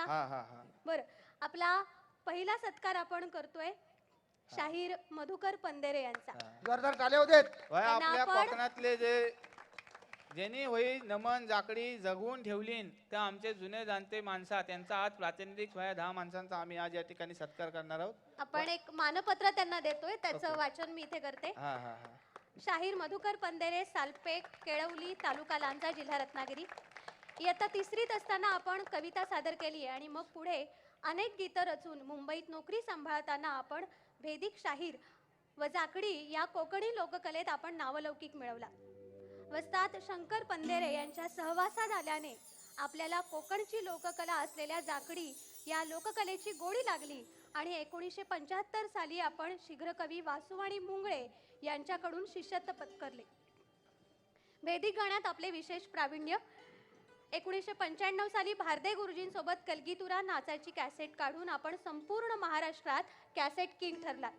या हा हा हा. बर. आपला पहिला सत्कार आपण करतोय शाहीर मधुकर पंदेरे यांचा. जोरदार वय त्यांना आपल्या आपण- कोकणातले जे ज्यांनी होई नमन जाकडी जगवून ठेवलीन तर आमचे जुने जाणते माणसा त्यांचा आज प्रातिनिधिक वया दहा माणसांचा आम्ही आज या ठिकाणी सत्कार करणार आहोत. आपण एक मानपत्र त्यांना देतोय त्याचं. वाचन मी इथे करते. हा हा हा. शाहीर मधुकर पंदेरे सालपेठ केळवली तालुका लांजा जिल्हा रत्नागिरी. इयत्ता तिसरीत असताना आपण कविता सादर केली आणि मग पुढे अनेक गीतं रचून मुंबईत नोकरी सांभाळताना आपण भेदिक शाहीर व जाकडी या कोकणी लोककलेत आपण नावलौकिक मिळवला. वस्तात शंकर पंदेरे यांच्या सहवासात आल्याने आपल्याला कोकणची लोककला असलेल्या जाकडी या लोककलेची गोडी लागली आणि एकोणीसशे पंच्याहत्तर साली आपण शीघ्रकवी वासुवाणी मुंगळे यांच्याकडून शिष्यत्व पत्करले. भेदिक गाण्यात आपले विशेष प्रावीण्य एकोणीसशे पंच्याण्णव साली भारदे गुरुजींसोबत कलगीतुरा नाचाची कॅसेट काढून आपण संपूर्ण महाराष्ट्रात कॅसेट किंग ठरला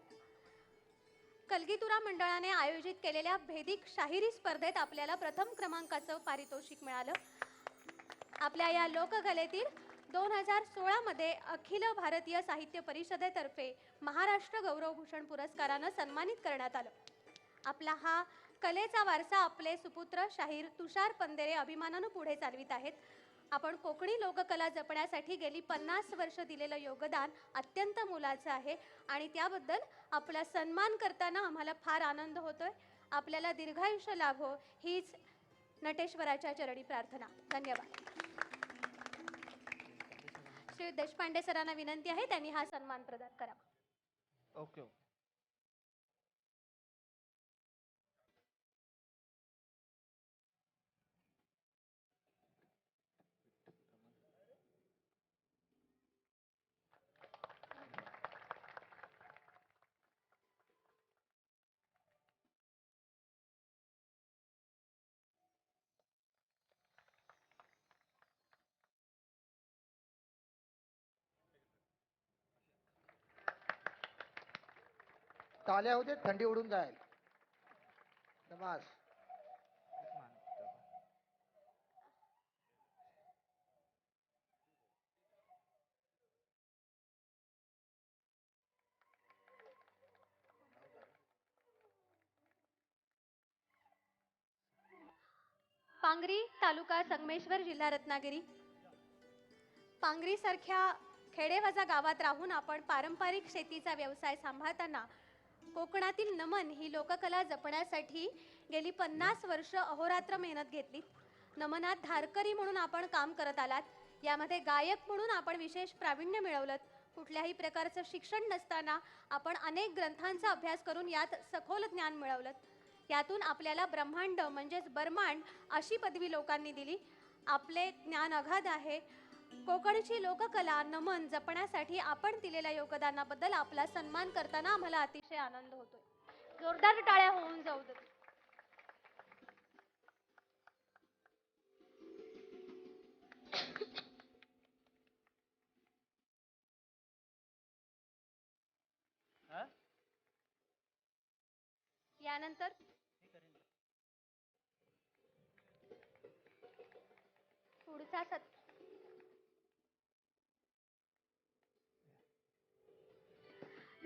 कलगीतुरा मंडळाने आयोजित केलेल्या भेदिक शाहिरी स्पर्धेत आपल्याला प्रथम क्रमांकाचं पारितोषिक मिळालं. आपल्या या लोककलेतील दोन हजार सोळामध्ये अखिल भारतीय साहित्य परिषदेतर्फे महाराष्ट्र गौरवभूषण पुरस्कारानं सन्मानित करण्यात आलं. आपला हा कलेचा वारसा आपले सुपुत्र शाहीर तुषार पंदेरे अभिमानानं पुढे चालवित आहेत. आपण कोकणी लोककला जपण्यासाठी गेली पन्नास वर्ष दिलेलं योगदान अत्यंत मोलाचं आहे आणि त्याबद्दल आपला सन्मान करताना आम्हाला फार आनंद होतोय. आपल्याला दीर्घायुष्य लाभो हीच नटेश्वराच्या चरणी प्रार्थना. धन्यवाद. श्री देशपांडे सरांना विनंती आहे त्यांनी हा सन्मान प्रदान करावा ओके. ताल्या होते थंडी उडून जाईल. नमाज पांगरी तालुका संगमेश्वर जिल्हा रत्नागिरी. पांगरी सारख्या खेडेवजा गावात राहून आपण पारंपरिक शेतीचा व्यवसाय सांभाळताना कोकणातील नमन ही लोककला जपण्यासाठी गेली पन्नास वर्ष अहोरात्र मेहनत घेतली. नमनात धारकरी म्हणून आपण काम करत आलात. यामध्ये गायक म्हणून आपण विशेष प्रावीण्य मिळवलं कुठल्याही प्रकारचं शिक्षण नसताना आपण अनेक ग्रंथांचा अभ्यास करून यात सखोल ज्ञान मिळवलं यातून आपल्याला ब्रह्मांड म्हणजेच बर्मांड अशी पदवी लोकांनी दिली. आपले ज्ञान अगाध आहे. कोकणची लोककला नमन जपण्यासाठी आपण दिलेल्या योगदानाबद्दल आपला सन्मान करताना आम्हाला अतिशय आनंद होतोय. जोरदार टाळ्या होऊन जाऊ दे? यानंतर? पुढचा सत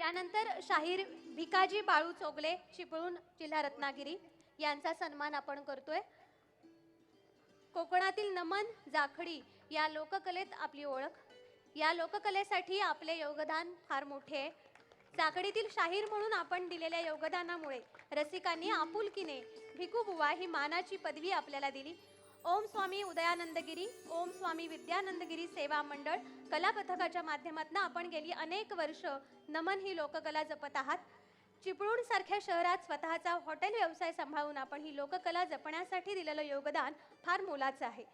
त्यानंतर शाहीर भिकाजी बाळू चोगले चिपळूण जिल्हा रत्नागिरी यांचा सन्मान आपण करतोय. कोकणातील नमन जाखडी या लोककलेत आपली ओळख. या लोककलेसाठी आपले योगदान फार मोठे आहे. जाखडीतील शाहीर म्हणून आपण दिलेल्या योगदानामुळे रसिकांनी आपुलकीने भिकूबुवा ही मानाची पदवी आपल्याला दिली. ओम स्वामी उदयानंदगिरी ओम स्वामी विद्यानंदगिरी सेवा मंडळ कला पथकाच्या माध्यमातून आपण गेली अनेक वर्ष नमन ही लोककला जपत आहात. चिपळूण सारख्या शहरात स्वतःचा हॉटेल व्यवसाय सांभाळून आपण ही लोककला जपण्यासाठी दिलेलं योगदान फार मोलाचं आहे.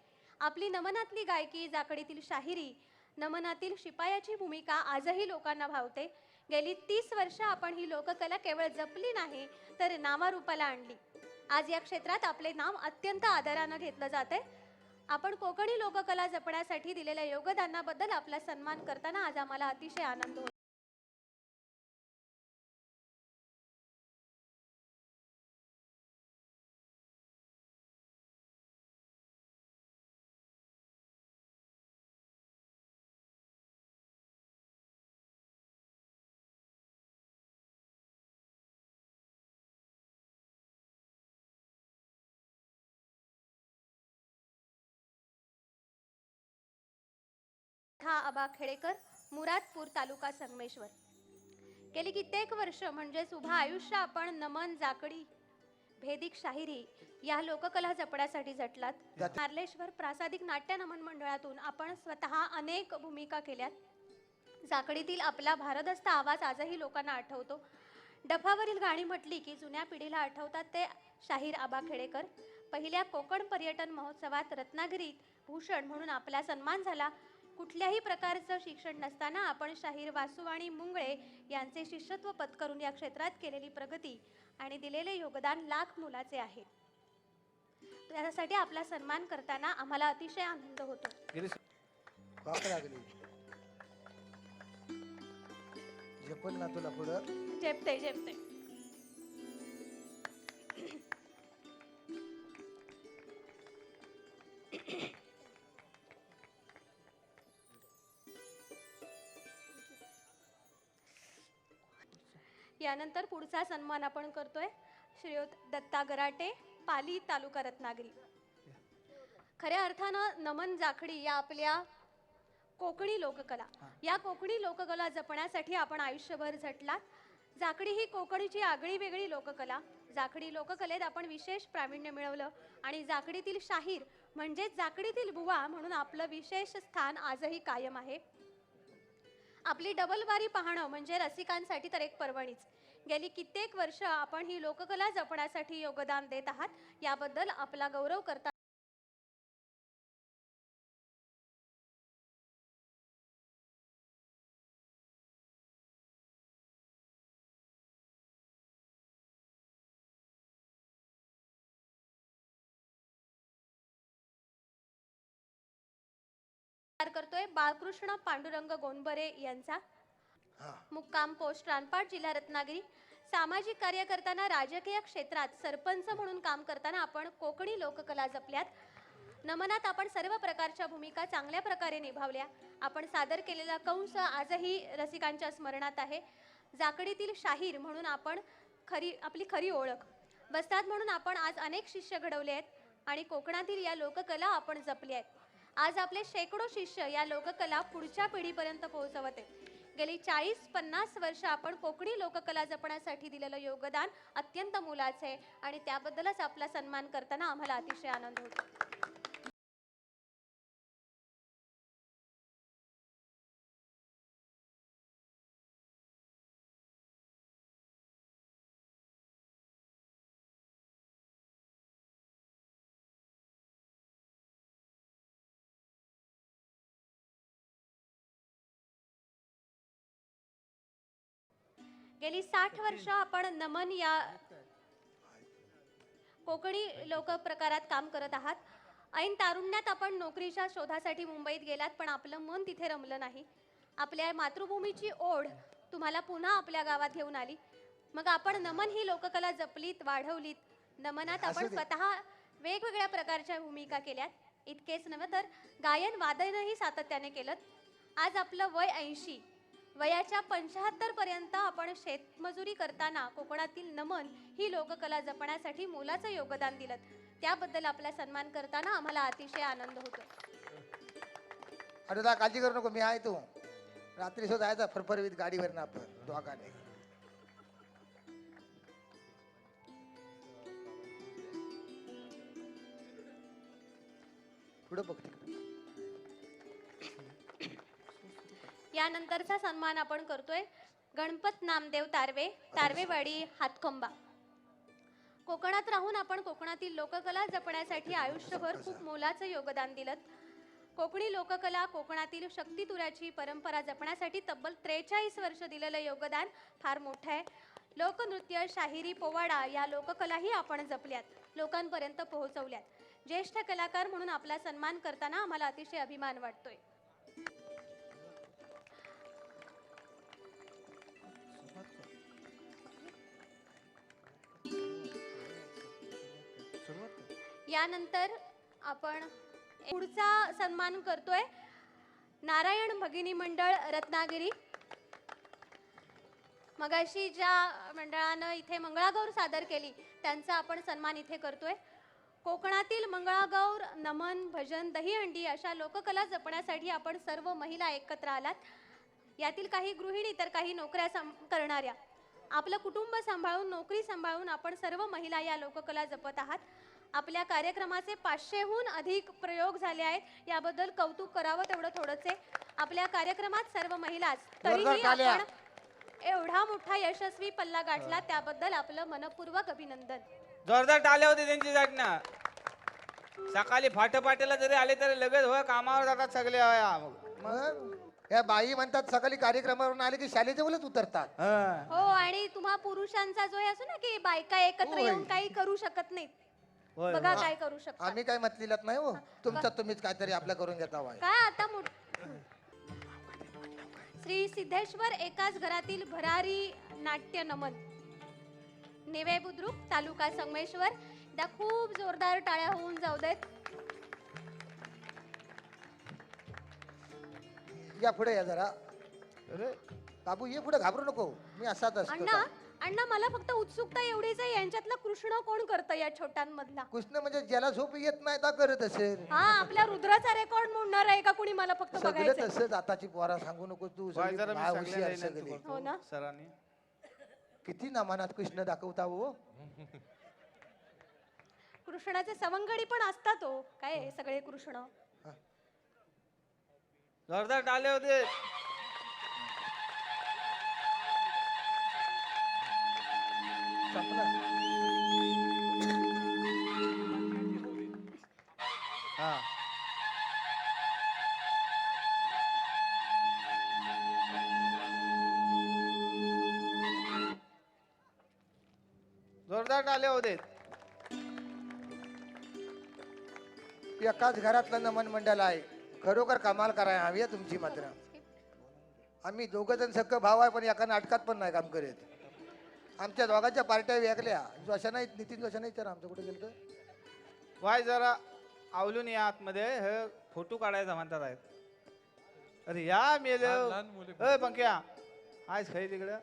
आपली नमनातली गायकी जाकडीतील शाहिरी नमनातील शिपायाची भूमिका आजही लोकांना भावते. गेली तीस वर्ष आपण ही लोककला केवळ जपली नाही तर नावारूपाला आणली. आज या क्षेत्रात आपले नाव अत्यंत आदरानं घेतलं जाते आपण कोकणी लोककला जपण्यासाठी दिलेल्या योगदानाबद्दल आपला सन्मान करताना आज आम्हाला अतिशय आनंद होतो. था आबा खेडेकर मुरादपूर तालुका संगमेश्वर. गेली कित्येक वर्ष म्हणजेच उभा आयुष्य आपण नमन जाकडी भेदिक शाहिरी या लोककला जपण्यासाठी झटलात मार्लेश्वर प्रासादिक नाट्य नमन मंडळातून आपण स्वतः अनेक भूमिका केल्यात. जाकडीतील आपला भारदस्त आवाज आजही लोकांना आठवतो. डफावरील गाणी म्हटली की जुन्या पिढीला आठवतात ते शाहीर आबा खेडेकर. पहिल्या कोकण पर्यटन महोत्सवात रत्नागिरीत भूषण म्हणून आपला सन्मान झाला. कुठल्याही प्रकारचं शिक्षण नसताना आपण शाहीर वासुवाणी मुंगळे यांचे शिष्यत्व पत्करून या क्षेत्रात केलेली प्रगती आणि दिलेले योगदान लाख मुलाचे आहे. त्यासाठी आपला सन्मान करताना आम्हाला अतिशय आनंद होतो. झेपल ना तुला पुढं. झेपते झेपते यानंतर पुढचा सन्मान आपण करतोय. श्रीयुत दत्ता गराटे पाली तालुका रत्नागिरी. खऱ्या अर्थानं नमन जाखडी या आपल्या कोकणी लोककला. या कोकणी लोककला जपण्यासाठी आपण आयुष्यभर झटलात. जाकडी ही कोकणीची आगळी वेगळी लोककला. जाकडी लोककलेत आपण विशेष प्रावीण्य मिळवलं आणि जाकडीतील शाहीर म्हणजेच जाकडीतील बुवा म्हणून आपलं विशेष स्थान आजही कायम आहे. आपली डबल बारी पाहणं म्हणजे रसिकांसाठी तर एक पर्वणीच. गेली कित्येक वर्ष आपण ही लोककला जपण्यासाठी योगदान देत आहात. याबद्दल आपला गौरव करता करतोय. बाळकृष्ण पांडुरंग गोंडबरे यांचा मुक्काम पोस्ट रानपाट जिल्हा रत्नागिरी. सामाजिक कार्य करताना राजकीय क्षेत्रात सरपंच म्हणून काम करताना आपण कोकणी लोककला जपल्यात. नमनात आपण सर्व प्रकारच्या भूमिका चांगल्या प्रकारे निभावल्या. आपण सादर केलेला कंस आजही रसिकांच्या स्मरणात आहे. जाकडीतील शाहीर म्हणून आपण खरी आपली खरी ओळख. बसतात म्हणून आपण आज अनेक शिष्य घडवले आहेत आणि कोकणातील या लोककला आपण जपल्या आहेत. आज आपले शेकडो शिष्य या लोककला पुढच्या पिढीपर्यंत पोहोचवत आहेत. गेली चाळीस पन्नास वर्ष आपण कोकणी लोककला जपण्यासाठी दिलेलं योगदान अत्यंत मोलाचं आहे आणि त्याबद्दलच आपला सन्मान करताना आम्हाला अतिशय आनंद होतो. गेली साठ वर्ष आपण नमन या कोकणी लोक प्रकारात काम करत आहात. ऐन तारुण्यात आपण नोकरीच्या शोधासाठी मुंबईत गेलात पण आपलं मन तिथे रमलं नाही. आपल्या मातृभूमीची ओढ तुम्हाला पुन्हा आपल्या गावात घेऊन आली. मग आपण नमन ही लोककला जपलीत वाढवलीत. नमनात आपण. स्वतः वेगवेगळ्या प्रकारच्या भूमिका केल्यात. इतकेच नव्हे तर गायन वादनही सातत्याने केलं आज आपलं वय ऐंशी. वयाच्या पंच्याहत्तरपर्यंत आपण शेतमजुरी करताना कोकणातील नमन ही लोककला जपण्यासाठी मोलाचं योगदान दिलं. त्याबद्दल आपला सन्मान करताना आम्हाला अतिशय आनंद होतो अरे दा काळजी करू नको मी आहे तू. रात्री सुद्धा जायचा फरफरवीत गाडीवर ना आपण दोघाने पुढं बघ. यानंतरचा सन्मान आपण करतोय. गणपत नामदेव तारवे तारवेवाडी हातखंबा. कोकणात राहून आपण कोकणातील लोककला जपण्यासाठी आयुष्यभर खूप मोलाचं योगदान दिलं. कोकणी लोककला कोकणातील शक्तितुराची परंपरा जपण्यासाठी तब्बल त्रेचाळीस वर्ष दिलेलं योगदान फार मोठं आहे. लोकनृत्य शाहिरी पोवाडा या लोककलाही आपण जपल्यात लोकांपर्यंत पोहोचवल्यात. ज्येष्ठ कलाकार म्हणून आपला सन्मान करताना आम्हाला अतिशय अभिमान वाटतोय. यानंतर आपण पुढचा सन्मान करतोय नारायण भगिनी मंडळ रत्नागिरी. मगाशी ज्या मंडळानं इथे मंगळागौर सादर केली त्यांचा आपण सन्मान इथे करतोय. कोकणातील मंगळागौर नमन भजन दहीहंडी अशा लोककला जपण्यासाठी आपण सर्व महिला एकत्र आलात. यातील काही गृहिणी तर काही नोकऱ्या सं- करणाऱ्या. आपलं कुटुंब सांभाळून नोकरी सांभाळून आपण सर्व महिला या लोककला जपत आहात. आपल्या कार्यक्रमाचे पाचशेहून अधिक प्रयोग झाले आहेत. याबद्दल कौतुक करावं तेवढं थोडंच आहे आपल्या कार्यक्रमात सर्व महिलाच तरीही. आपण एवढा मोठा यशस्वी पल्ला गाठला त्याबद्दल आपलं मनपूर्वक अभिनंदन. जोरदार टाळ्या होते त्यांची जाटना सकाळी फाट पाटेला जरी आले तरी लगेच हो कामावर जातात सगळे. होया मग. मग? या बाई म्हणतात सकाळी कार्यक्रमावरून आले की मुलंच उतरतात. हं. हो आणि तुम्हा पुरुषांचा जो हे असो ना की बायका एकत्र होय. येऊन काही करू शकत नाहीत. होय, बघा होय. काय करू आम्ही काय मतलीलात नाही हो. तुमचं तुम्हीच काहीतरी आपलं करून घेता काय आता मोठ श्री सिद्धेश्वर एकाच घरातील भरारी नाट्य नमन. नेवे बुद्रुक तालुका संगमेश्वर. त्या खूप जोरदार टाळ्या होऊन जाऊ देत. या पुढे या जरा. अरे. बाबू ये पुढे घाबरू नको. मी असाच असतो अण्णा अण्णा मला फक्त उत्सुकता एवढीच आहे यांच्यातला कृष्ण कोण करतं या छोट्यांमधला कृष्ण म्हणजे ज्याला झोप येत नाही त्या करत असेल. हा आपल्या रुद्राचा रेकॉर्ड मोडणार आहे का? कुणी मला फक्त सगळं बघायचं तसंच आताची पोरा सांगू नको तू सगळी जरा मी हो ना? सरांनी. किती नामानात कृष्ण दाखवता हो? कृष्णाचे सवंगडी पण असतात हो. काय सगळे कृष्ण? जोरदार टाळे होते. हा. जोरदार टाळे होते एकाच घरातलं नमन मंडळ आहे. खरोखर कमाल कराय हवी आहे तुमची मात्र. आम्ही दोघं जण सक्क भाव आहे पण एका नाटकात पण नाही काम करत. आमच्या दोघांच्या पार्ट्या वेगळ्या. जोशा नाही नितीन जोशा नाही तर आमचं कुठे गेलं वाय जरा आवलून या आतमध्ये हे फोटो काढायचा म्हणतात आहेत. अरे या मेल लहान- मुले पंक्या. आज खाई तिकडं.